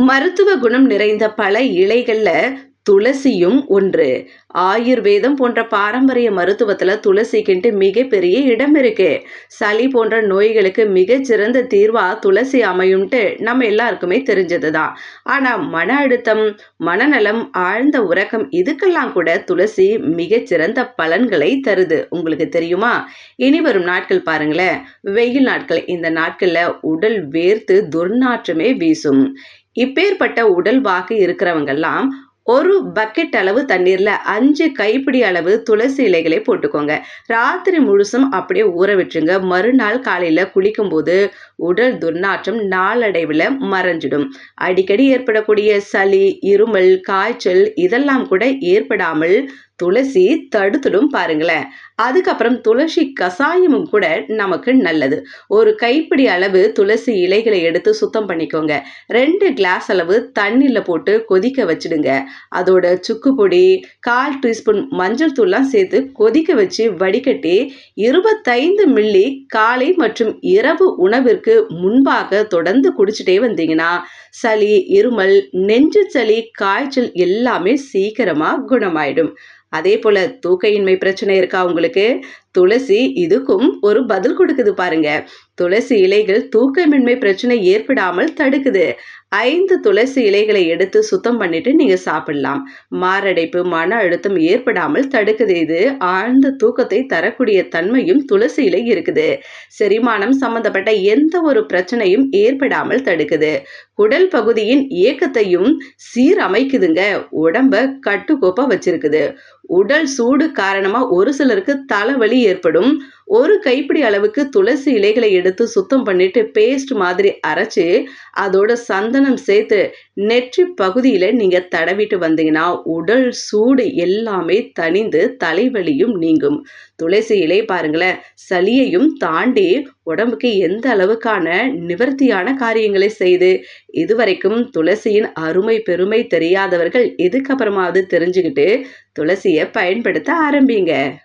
மருத்துவ குணம் நிறைந்த பல இலைகள்ல துளசியும் ஒன்று. ஆயுர்வேதம் போன்ற பாரம்பரிய மருத்துவத்தில் துளசிக்கின்ட்டு மிகப்பெரிய இடம் இருக்கு. சளி போன்ற நோய்களுக்கு மிகச்சிறந்த தீர்வாக துளசி அமையும்ட்டு நம்ம எல்லாருக்குமே தெரிஞ்சது தான் ஆனால் மன அழுத்தம் மனநலம் ஆழ்ந்த உறக்கம் இதுக்கெல்லாம் கூட துளசி மிகச்சிறந்த பலன்களை தருது. உங்களுக்கு தெரியுமா? இனி வரும் நாட்கள் பாருங்களேன். வெயில் நாட்கள். இந்த நாட்களில் உடல் வேர்த்து துர்நாற்றமே வீசும். இப்பேற்பட்ட உடல் வாக்கு இருக்கிறவங்கெல்லாம் ஒரு பக்கெட் அளவு தண்ணீரில் அஞ்சு கைப்பிடி அளவு துளசி இலைகளை போட்டுக்கோங்க. ராத்திரி முழுசும் அப்படியே ஊற விட்டுருங்க. மறுநாள் காலையில் குளிக்கும் போது உடல் துர்நாற்றம் நாளடைவில் மறைஞ்சிடும். அடிக்கடி ஏற்படக்கூடிய சளி இருமல் காய்ச்சல் இதெல்லாம் கூட ஏற்படாமல் துளசி தடுத்துடும் பாருங்களேன். அதுக்கப்புறம் துளசி கசாயமும் கூட நமக்கு நல்லது. ஒரு கைப்பிடி அளவு துளசி இலைகளை எடுத்து சுத்தம் பண்ணிக்கோங்க. ரெண்டு கிளாஸ் அளவு தண்ணியில் போட்டு கொதிக்க வச்சுடுங்க. அதோட சுக்கு பொடி கால் டீஸ்பூன் மஞ்சள் தூள்லாம் சேர்த்து கொதிக்க வச்சு வடிகட்டி இருபத்தைந்து மில்லி காலை மற்றும் இரவு உணவிற்கு முன்பாக தொடர்ந்து குடிச்சிட்டே வந்தீங்கன்னா சளி இருமல் நெஞ்சு சளி காய்ச்சல் எல்லாமே சீக்கிரமாக குணமாயிடும். அதே போல் தூக்கையின்மை பிரச்சனை இருக்கா உங்களுக்கு? துளசி இதுக்கும் ஒரு பதில் கொடுக்குது பாருங்க. துளசி இலைகள் தூக்கமின்மை பிரச்சனை ஏற்படாமல் தடுக்குது. ஐந்து துளசி இலைகளை எடுத்து சுத்தம் பண்ணிட்டு நீங்க சாப்பிடலாம். மாரடைப்பு மன அழுத்தம் ஏற்படாமல் தடுக்குது. இது ஆழ்ந்த தூக்கத்தை தரக்கூடிய தன்மையும் துளசி இலை இருக்குது. செரிமானம் சம்பந்தப்பட்ட எந்த ஒரு பிரச்சனையும் ஏற்படாமல் தடுக்குது. குடல் பகுதியின் இயக்கத்தையும் சீரமைக்குதுங்க. உடம்ப கட்டுக்கோப்பா வச்சிருக்குது. உடல் சூடு காரணமா ஒரு சிலருக்கு தலைவலி ஏற்படும். ஒரு கைப்பிடி அளவுக்கு துளசி இலைகளை எடுத்து சுத்தம் பண்ணிட்டு பேஸ்ட் மாதிரி அரைச்சு அதோட சந்தனம் சேர்த்து நெற்றி பகுதியில் நீங்கள் தடவிட்டு வந்தீங்கன்னா உடல் சூடு எல்லாமே தணிந்து தலைவலியும் நீங்கும். துளசி இலை பாருங்களேன் சளியையும் தாண்டி உடம்புக்கு எந்த அளவுக்கான நிவர்த்தியான காரியங்களை செய்து இதுவரைக்கும் துளசியின் அருமை பெருமை தெரியாதவர்கள் இதுக்கப்புறமாவது தெரிஞ்சுக்கிட்டு துளசியை பயன்படுத்த ஆரம்பிங்க.